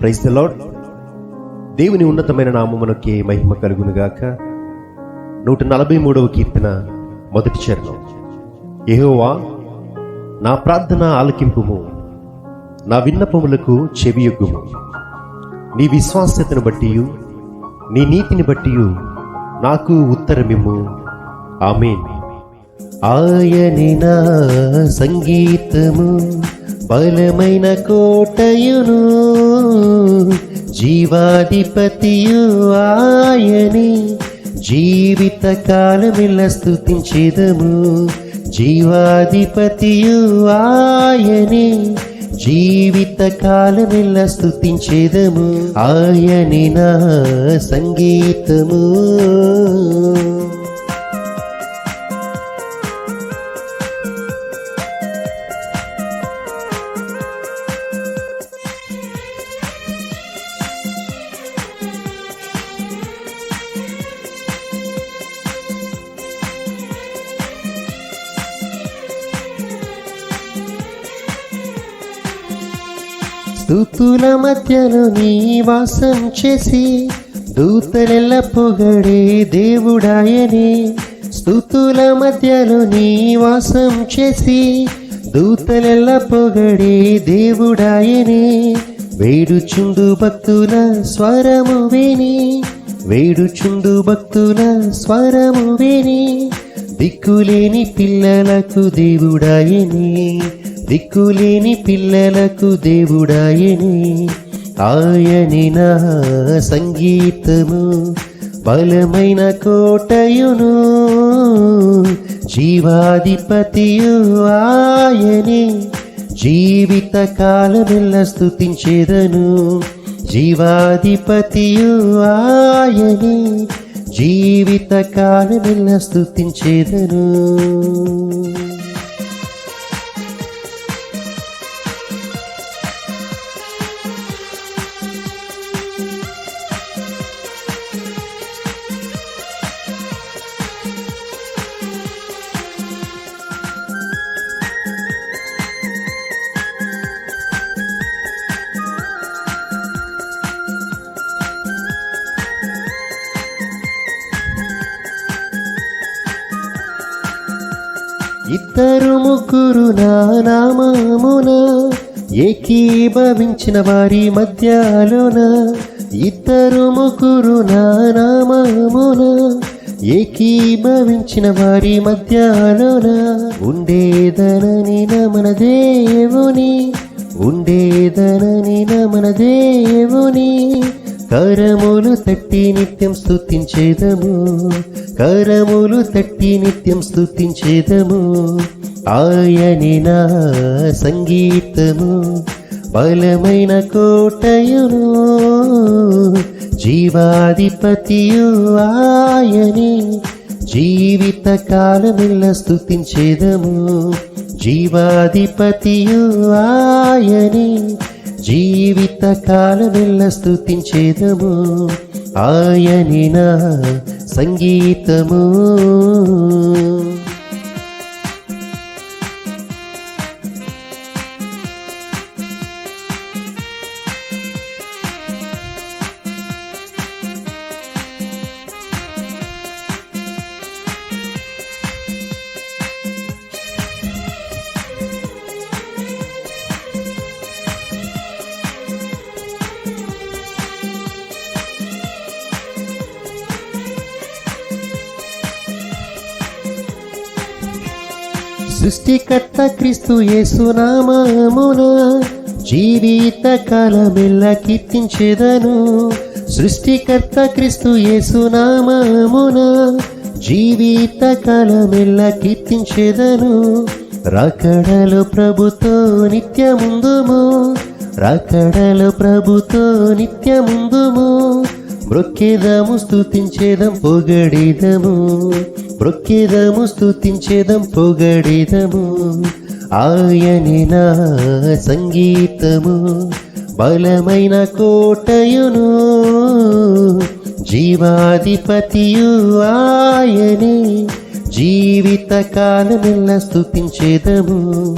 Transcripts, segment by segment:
Praise the lord దేవుని ఉన్నతమైన నామమునకే మహిమ కలుగునుగాక. నూట నలభై మూడవ కీర్తన మొదటి చరణం. ఏహోవా నా ప్రార్థన ఆలకింపుము. నా విన్నపములకు చెవియొగ్గుము. నీ విశ్వాస్యతను బట్టి నీ నీతిని బట్టి నాకు ఉత్తరమిమ్ము. ఆమెన్. ఆయని నా సంగీతము. బలమైన కోటయును జీవాధిపతియు ఆయని. జీవిత కాలమిల్ల స్థుతించేదము జీవాధిపతియు ఆయని. జీవిత కాలమిల్ల స్థుతించేదము ఆయని నా సంగీతము. స్థుతుల మధ్యలో నీ వాసం చేసి దూతలెల్ల పొగడే దేవుడాయని. స్థుతుల మధ్యలో నీ వాసం చేసి దూతలెల్ల పొగడే దేవుడాయని. వేడుచుండు భక్తుల స్వరము విని వేడుచుండు భక్తుల స్వరము విని దిక్కులేని పిల్లలకు దేవుడాయని. దిక్కులేని పిల్లలకు దేవుడాయని ఆయని నా సంగీతము. బలమైన కోటయును జీవాధిపతియు ఆయని. జీవిత కాలమెల్ల స్థుతించేదను జీవాధిపతియు ఆయని. జీవిత కాలమెల్ల స్థుతించేదను ఇద్దరు ముగ్గురు నా నామమున ఏకీభవించిన వారి మధ్యలోన. ఇద్దరు ముగ్గురు నా నామమున ఏకీభవించిన వారి మధ్యలోన. ఉండేదనని నమన దేవుని ఉండేదనని నమన దేవుని. కరములు తట్టి నిత్యం స్థుతించేదము కరములు తట్టి నిత్యం స్తుతించేదము. ఆయని నా సంగీతము. బలమైన కోటయును జీవాధిపతియు ఆయని. జీవిత కాలమిల్ల స్థుతించేదము జీవాధిపతియు ఆయని. జీవిత కాలమిల్ల స్థుతించేదము ఆయని నా సంగీతము. సృష్టికర్త క్రీస్తు యేసునామామున జీవిత కాలమెల్ల కీర్తించేదను. సృష్టికర్త క్రీస్తు యేసునామామున జీవిత కాలమెల్ల కీర్తించేదను. రాకడలు ప్రభుతో నిత్యముందుము రాకడలు ప్రభుతో నిత్యముందుము. మృక్కేదము స్తుతించేదం పొగడేదము. మృక్కేదము స్థుతించేదం పొగడేదము. ఆయని నా సంగీతము బలమైన కోటయును. జీవాధిపతియు ఆయనే జీవిత కాలమెల్ల స్థుతించేదము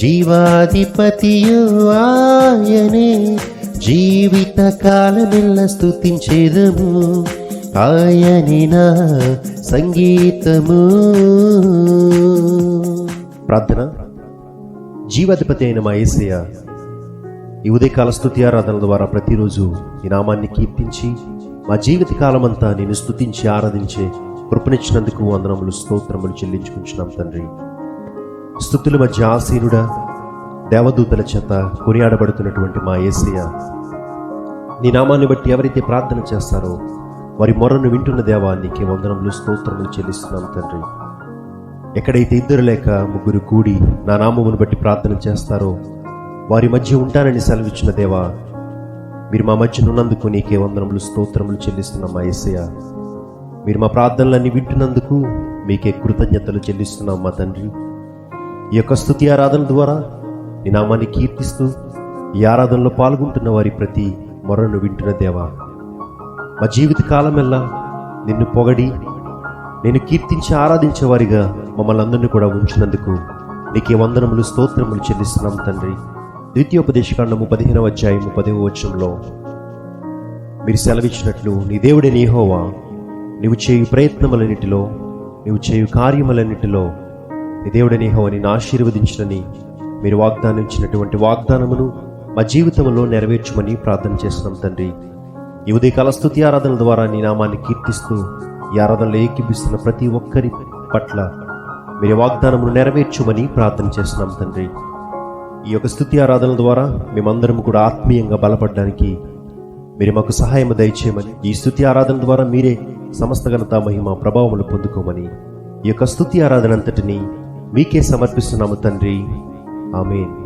జీవాధిపతియు ఆయనే జీవిత కాలమెల్ల స్థుతించేదము ఆయని సంగీతము. ప్రార్థన. జీవాధిపతి అయిన మా యేసయ్య ఈ ఉదయకాల స్థుతి ఆరాధన ద్వారా ప్రతిరోజు ఈ నామాన్ని కీర్తించి మా జీవిత కాలమంతా నేను స్తుతించి ఆరాధించే కృపనిచ్చినందుకు వందనములు స్తోత్రములు చెల్లించుకుంటున్నాం తండ్రి. స్థుతుల మధ్య ఆసీనుడా దేవదూతల చేత కొనియాడబడుతున్నటువంటి మా యేసయ్య నీ నామాన్ని బట్టి ఎవరైతే ప్రార్థన చేస్తారో వారి మొరను వింటున్న దేవా నీకే వందనములు స్తోత్రములు చెల్లిస్తున్నాం తండ్రి. ఎక్కడైతే ఇద్దరు లేక ముగ్గురు కూడి నా నామమును బట్టి ప్రార్థన చేస్తారో వారి మధ్య ఉంటానని సెలవిచ్చిన దేవా మీరు మా మధ్య ఉన్నందుకు నీకే వందనములు స్తోత్రములు చెల్లిస్తున్నాం మా యేసయ్య. మీరు మా ప్రార్థనలన్నీ వింటున్నందుకు మీకే కృతజ్ఞతలు చెల్లిస్తున్నాం మా తండ్రి. ఈ యొక్క స్థుతి ఆరాధన ద్వారా నీ నామాన్ని కీర్తిస్తూ ఈ ఆరాధనలో పాల్గొంటున్న వారి ప్రతి మొరను వింటున్న దేవా మా జీవిత కాలమెల్లా నిన్ను పొగడి నేను కీర్తించి ఆరాధించేవారిగా మమ్మల్ని అందరినీ కూడా ఉంచినందుకు నీకే వందనములు స్తోత్రములు చెల్లిస్తున్నాం తండ్రి. ద్వితీయోపదేశకాండము పదిహేనవ అధ్యాయము పదవ వచనంలో మీరు సెలవిచ్చినట్లు నీ దేవుడే నీహోవా నీవు చేయు ప్రయత్నములన్నిటిలో నీవు చేయు కార్యములన్నిటిలో నీ దేవుడే నీహోవా నేను ఆశీర్వదించినని మీరు వాగ్దానం ఇచ్చినటువంటి వాగ్దానమును మా జీవితంలో నెరవేర్చమని ప్రార్థన చేస్తున్నాం తండ్రి. ఈ ఉదయకాల స్థుతి ఆరాధన ద్వారా నీ నామాన్ని కీర్తిస్తూ ఈ ఆరాధనలో ఏకిపిస్తున్న ప్రతి ఒక్కరి పట్ల మీరు వాగ్దానమును నెరవేర్చుమని ప్రార్థన చేస్తున్నాం తండ్రి. ఈ యొక్క స్థుతి ఆరాధన ద్వారా మేమందరం కూడా ఆత్మీయంగా బలపడడానికి మీరు మాకు సహాయం దయచేయమని ఈ స్థుతి ఆరాధన ద్వారా మీరే సమస్త ఘనత మహిమ ప్రభావములు పొందుకోమని ఈ యొక్క స్థుతి ఆరాధన అంతటిని మీకే సమర్పిస్తున్నాము తండ్రి. ఆమెన్.